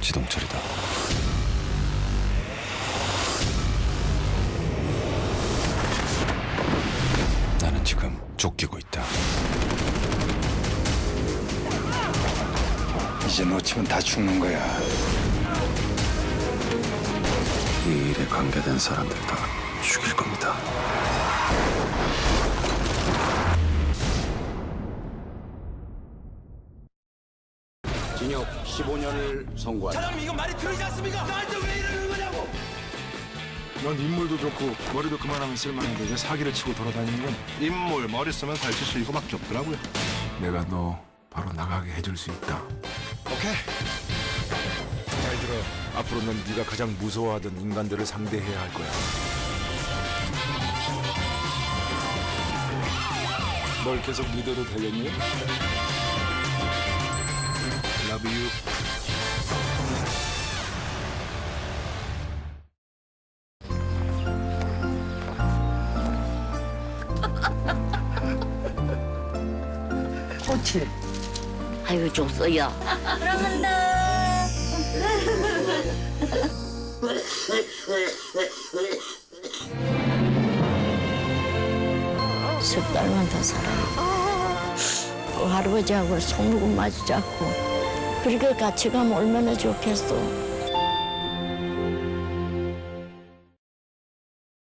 지동철이다. 나는 지금 쫓기고 있다. 이제 놓치면 다 죽는 거야. 이 일에 관계된 사람들 다 죽일 겁니다. 징역 15년을 선고한다. 넌 인물도 좋고 머리도 그만하면 쓸만한데 왜 사기를 치고 돌아다니는 건 인물 머리 쓰면 살칠 수 이거밖에 없더라고요. 내가 너 바로 나가게 해줄 수 있다 오케이. 잘 들어 앞으로 넌 네가 가장 무서워하던 인간들을 상대해야 할 거야 널 계속 믿어도 되겠니? Love you. 아이고 줬어요. 석 달만 더 살아요. 그 할아버지하고 손목을 마주 잡고 그렇게 같이 가면 얼마나 좋겠어.